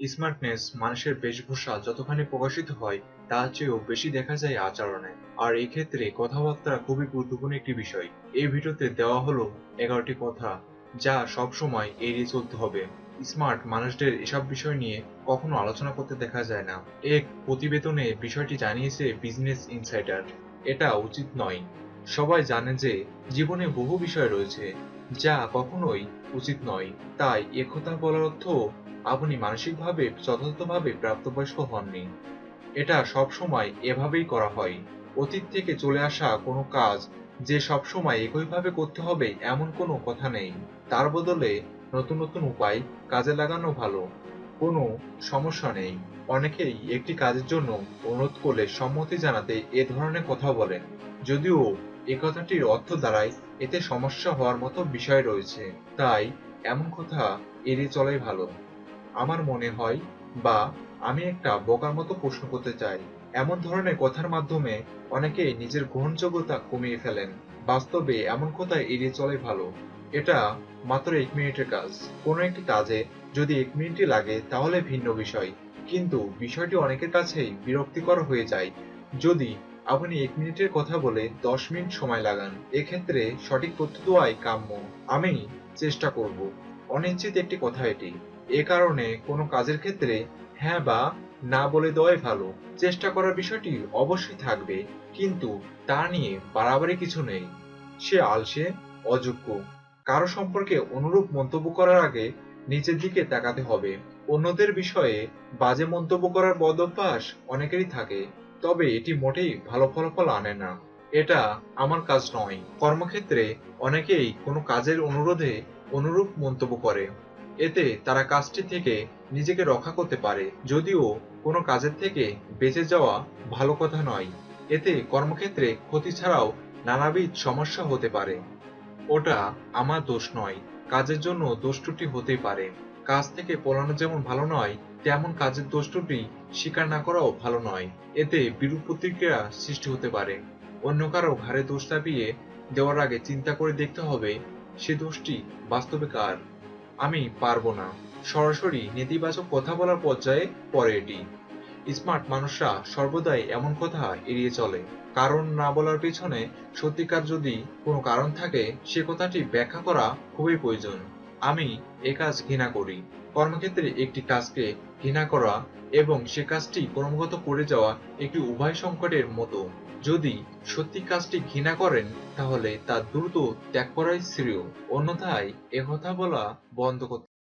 Smartness মানুষের বেশভূষা যতখানি প্রকাশিত হয়, তার চেয়েও বেশি দেখা যায় আচরণে। আর এই ক্ষেত্রে কথাবার্তা খুবই গুরুত্বপূর্ণ একটি বিষয়। এই ভিডিওতে দেওয়া হলো এগারোটি কথা যা সবসময় এড়িয়ে চলতে হবে। স্মার্ট মানুষদের এসব বিষয় নিয়ে কখনো আলোচনা করতে দেখা যায় না। এক প্রতিবেদনে বিষয়টি জানিয়েছে বিজনেস ইনসাইডার। এটা উচিত নয়। সবাই জানে যে জীবনে বহু বিষয় রয়েছে যা কখনোই উচিত নয়। তাই একথা বলার অর্থ আপনি মানসিকভাবে যথাযথভাবে প্রাপ্তবয়স্ক হননি। এটা সব সময় এভাবেই করা হয়। অতীত থেকে চলে আসা কোনো কাজ যে সব সময় একইভাবে করতে হবে এমন কোনো কথা নেই। তার বদলে নতুন নতুন উপায় কাজে লাগানো ভালো। কোনো সমস্যা নেই। অনেকেই একটি কাজের জন্য অনুরোধ করলে সম্মতি জানাতে এ ধরনের কথা বলেন। যদিও এ কথাটির অর্থ দাঁড়ায়, এতে সমস্যা হওয়ার মতো বিষয় রয়েছে। তাই এমন কথা এড়িয়ে চলাই ভালো। আমার মনে হয় বা আমি একটা বোকার মতো প্রশ্ন করতে চাই। এমন ধরনের কথার মাধ্যমে অনেকেই নিজের গ্রহণযোগ্যতা কমিয়ে ফেলেন। বাস্তবে এমন কথা এড়িয়ে চলে ভালো। এটা মাত্র এক মিনিটের কাজ। কোনো একটি কাজে যদি এক মিনিটই লাগে, তাহলে ভিন্ন বিষয়। কিন্তু বিষয়টি অনেকের কাছেই বিরক্তিকর হয়ে যায়। যদি আপনি এক মিনিটের কথা বলে দশ মিনিট সময় লাগান, এক্ষেত্রে সঠিক তথ্য কাম্য। আমি চেষ্টা করব। অনিশ্চিত একটি কথা এটি। এ কারণে কোনো কাজের ক্ষেত্রে হ্যাঁ বা না বলে দেওয়াই ভালো। চেষ্টা করার বিষয়টি অবশ্যই থাকবে, কিন্তু তা নিয়ে বাড়াবাড়ি কিছু নেই। সে আলসে, অযোগ্য। কারও সম্পর্কে অনুরূপ মন্তব্য করার আগে নিচের দিকে তাকাতে হবে। অন্যদের বিষয়ে বাজে মন্তব্য করার বদ অভ্যাস অনেকেরই থাকে, তবে এটি মোটেই ভালো ফলাফল আনে না। এটা আমার কাজ নয়। কর্মক্ষেত্রে অনেকেই কোনো কাজের অনুরোধে অনুরূপ মন্তব্য করে। এতে তারা কাজটি থেকে নিজেকে রক্ষা করতে পারে, যদিও কোনো কাজের থেকে বেঁচে যাওয়া ভালো কথা নয়। এতে কর্মক্ষেত্রে ক্ষতি ছাড়াও নানাবিধ সমস্যা হতে পারে। ওটা আমার দোষ নয়, কাজের জন্য দোষ ত্রুটি হতেই পারে। কাজ থেকে পলানো যেমন ভালো নয়, তেমন কাজের দোষ ত্রুটি স্বীকার না করাও ভালো নয়। এতে বিরূপ প্রতিক্রিয়া সৃষ্টি হতে পারে। অন্য কারও ঘাড়ে দোষ চাপিয়ে দেওয়ার আগে চিন্তা করে দেখতে হবে, সে দোষটি বাস্তবে কার। আমি পারব না। সরাসরি নেতিবাচক কথা বলার পর্যায়ে পড়ে এটি। স্মার্ট মানুষরা সর্বদাই এমন কথা এড়িয়ে চলে। কারণ না বলার পেছনে সত্যিকার যদি কোনো কারণ থাকে, সে কথাটি ব্যাখ্যা করা খুবই প্রয়োজন। আমি এ কাজ ঘৃণা করি। কর্মক্ষেত্রে একটি কাজকে ঘৃণা করা এবং সে কাজটি ক্রমাগত করে যাওয়া একটি উভয় সংকটের মতো। যদি সত্যি কাজটি ঘৃণা করেন, তাহলে তা দ্রুত ত্যাগ করাই শ্রেয়। অন্যথায় এ কথা বলা বন্ধ করতে